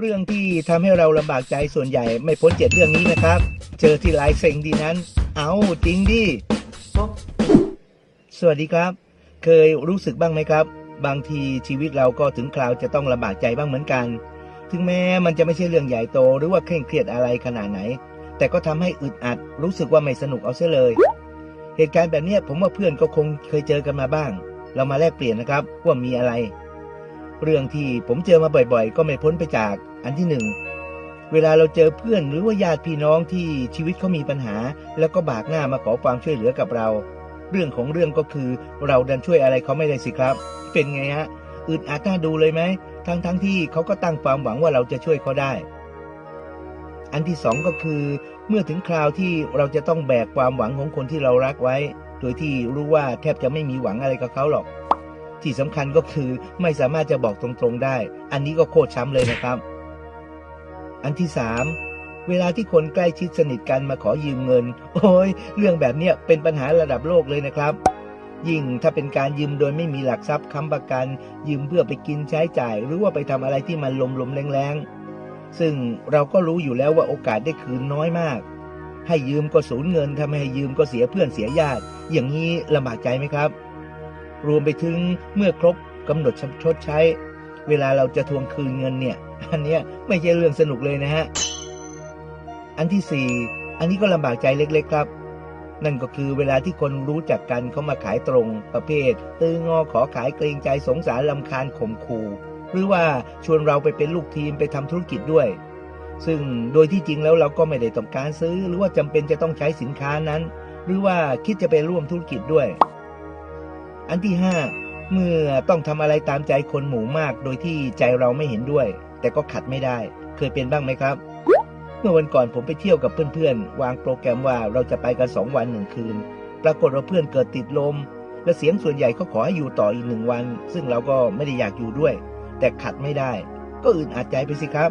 เรื่องที่ทำให้เราลำบากใจส่วนใหญ่ไม่พ้นเจ็ดเรื่องนี้นะครับ เจอที่ไลฟ์เซ็งดีนั้น เอาจริงดิสวัสดีครับ เคยรู้สึกบ้างไหมครับ บางทีชีวิตเราก็ถึงคราวจะต้องลำบากใจบ้างเหมือนกัน ถึงแม้มันจะไม่ใช่เรื่องใหญ่โต หรือว่าเคร่งเครียดอะไรขนาดไหน แต่ก็ทำให้อึดอัด รู้สึกว่าไม่สนุกเอาเสียเลย เหตุการณ์แบบนี้ผมว่าเพื่อนก็คงเคยเจอกันมาบ้าง เรามาแลกเปลี่ยนนะครับว่ามีอะไร เรื่องที่ผมเจอมาบ่อยๆ ก็ไม่พ้นไปจากอันที่หนึ่งเวลาเราเจอเพื่อนหรือว่าญาติพี่น้องที่ชีวิตเขามีปัญหา แล้วก็บากหน้ามาขอความช่วยเหลือกับเรา เรื่องของเรื่องก็คือเราดันช่วยอะไรเขาไม่ได้สิครับ เป็นไงฮะอึดอัดน่าดูเลยไหมทั้งทั้งๆที่เขาก็ตั้งความหวังว่าเราจะช่วยเขาได้ อันที่สองก็คือ เมื่อถึงคราวที่เราจะต้องแบกความหวังของคนที่เรารักไว้ โดยที่รู้ว่าแทบจะไม่มีหวังอะไรกับเขาหรอก ที่สำคัญก็คือไม่สามารถจะบอกตรงๆได้ อันนี้ก็โคตรช้ำเลยนะครับ อันที่สามเวลาที่คนใกล้ชิดสนิทกันมาขอยืมเงิน โอ้ยเรื่องแบบเนี้ยเป็นปัญหาระดับโลกเลยนะครับ ยิ่งถ้าเป็นการยืมโดยไม่มีหลักทรัพย์ค้ำประกัน ยืมเพื่อไปกินใช้จ่าย หรือว่าไปทำอะไรที่มันลมๆแรงๆ ซึ่งเราก็รู้อยู่แล้วว่าโอกาสได้คืนน้อยมาก ให้ยืมก็สูญเงินถ้าไม่ให้ยืมก็เสียเพื่อนเสียญาติ อย่างนี้ลำบากใจไหมครับ รวมไปถึงเมื่อครบกำหนดชดใช้ เวลาเราจะทวงคืนเงินเนี่ย อันเนี้ยไม่ใช่เรื่องสนุกเลยนะฮะ อันที่สี่อันนี้ก็ลำบากใจเล็ก ๆ ครับ นั่นก็คือเวลาที่คนรู้จักกันเขามาขายตรงประเภท ตื้องอขอขายเกรงใจสงสารลำคาญข่มขู่หรือว่าชวนเราไปเป็นลูกทีมไปทำธุรกิจด้วย ซึ่งโดยที่จริงแล้วเราก็ไม่ได้ต้องการซื้อ หรือว่าจำเป็นจะต้องใช้สินค้านั้น หรือว่าคิดจะไปร่วมธุรกิจด้วย อันที่ห้าเมื่อต้องทำอะไรตามใจคนหมู่มาก โดยที่ใจเราไม่เห็นด้วย แต่ก็ขัดไม่ได้ เคยเป็นบ้างไหมครับ เมื่อวันก่อนผมไปเที่ยวกับเพื่อนๆ วางโปรแกรมว่าเราจะไปกันสองวันหนึ่งคืน ปรากฏว่าเพื่อนเกิดติดลม และเสียงส่วนใหญ่เขาขอให้อยู่ต่ออีกหนึ่งวัน ซึ่งเราก็ไม่ได้อยากอยู่ด้วย แต่ขัดไม่ได้ ก็อึดอัดใจไปสิครับ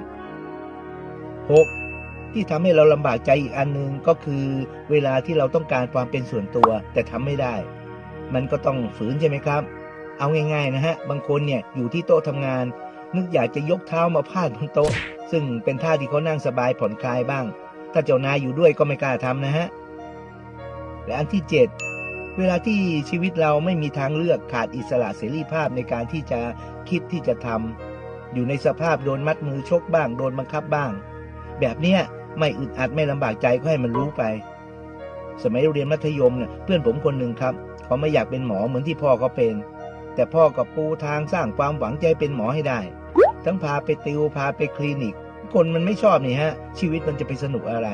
6. ที่ทำให้เราลำบากใจอีกอันหนึ่งก็คือ เวลาที่เราต้องการความเป็นส่วนตัวแต่ทำไม่ได้ มันก็ต้องฝืนใช่ไหมครับ เอาง่ายๆนะฮะ บางคนเนี่ยอยู่ที่โต๊ะทำงาน นึกอยากจะยกเท้ามาพาดบนโต๊ะ ซึ่งเป็นท่าที่เขานั่งสบายผ่อนคลายบ้าง ถ้าเจ้านายอยู่ด้วยก็ไม่กล้าทำนะฮะ และอันที่ 7 เวลาที่ชีวิตเราไม่มีทางเลือกขาดอิสระเสรีภาพในการที่จะคิดที่จะทำอยู่ในสภาพโดนมัดมือชกบ้าง โดนบังคับบ้าง แบบเนี้ยไม่อึดอัดไม่ลำบากใจก็ให้มันรู้ไป สมัยเรียนมัธยมเนี่ยเพื่อนผมคนหนึ่งครับ เขาไม่อยากเป็นหมอเหมือนที่พ่อเขาเป็น แต่พ่อกับปูทางสร้างความหวังใจเป็นหมอให้ได้ ทั้งพาไปติวพาไปคลินิก คนมันไม่ชอบนี่ฮะ ชีวิตมันจะไปสนุกอะไร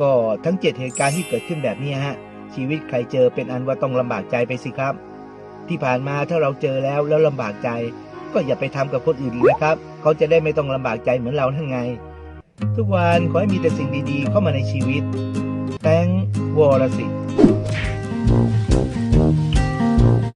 ก็ทั้งเจ็ดเหตุการณ์ที่เกิดขึ้นแบบนี้ฮะ ชีวิตใครเจอเป็นอันว่าต้องลำบากใจไปสิครับ ที่ผ่านมาถ้าเราเจอแล้วแล้วลำบากใจ ก็อย่าไปทำกับคนอื่นนะครับ เขาจะได้ไม่ต้องลำบากใจเหมือนเราทั้งไง ทุกวันขอให้มีแต่สิ่งดีๆ เข้ามาในชีวิต แตงวรสิทธิ์